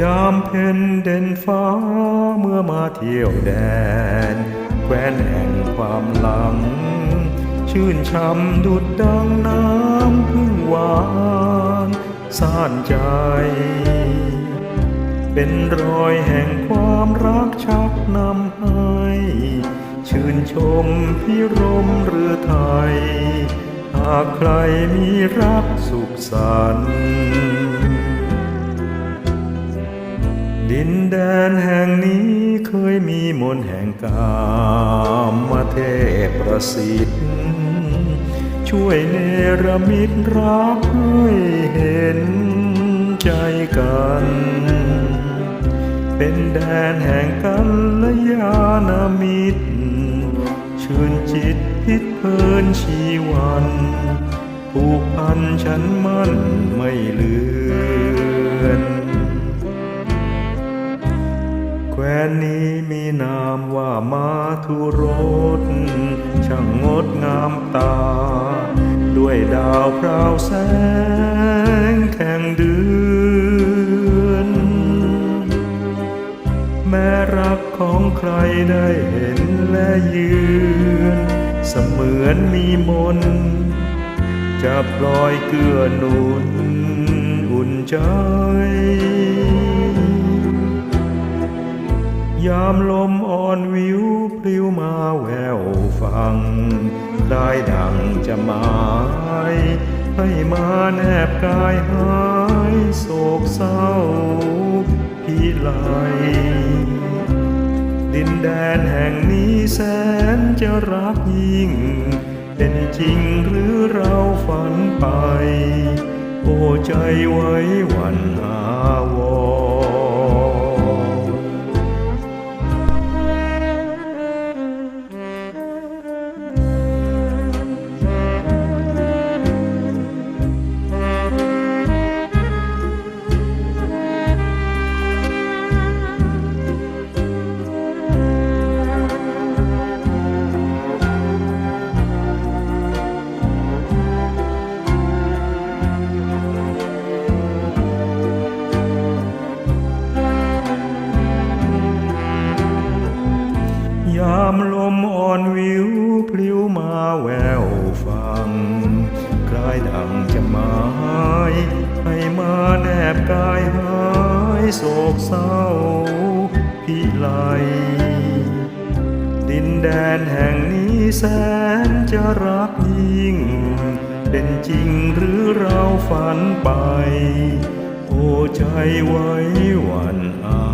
ยามเห็นเด่นฟ้าเมื่อมาเที่ยวแดน แคว้นแห่งความหลัง ชื่นช่ำดุดดังน้ำพึ่งหวานซ่านใจ เป็นรอยแห่งความรักชักนำให้ ชื่นชมพิรมเรือไทย หากใครมีรักสุขสันต์ ดินแดนแห่งนี้เคยมีมนแห่งกามมาเทพประสิทธิ์ ช่วยเนรมิตรักให้เห็นใจกัน เป็นแดนแห่งกันและยานามิตร ชื่นจิตพิษเพลินชีวันผูกพันฉันมั่นไม่ลือ แคว้นนี้มีนามว่ามาทุรสช่างงดงามตา ด้วยดาวพราวแสงแข่งเดือน แม้รักของใครได้เห็นและยืน เสมือนมีมน จะปล่อยเกื้อหนุนอุ่นใจ ยามลมอ่อนวิวปลิวมาแววฟัง ได้ดังจะหมายให้มาแนบกายหายโศกเศร้าพิไลดินแดนแห่งนี้แสนจะรักยิ่ง เป็นจริงหรือเราฝันไป โอ้ใจไว้หวันหาามลมอ่อนวิวพลิ้วมาแววฟัง คล้ายดังจะหมายให้มาแนบกายหายโศกเศร้าพิไลดินแดนแห่งนี้แสนจะรักยิ่ง เป็นจริงหรือเราฝันไป โอใจไว้หวันอา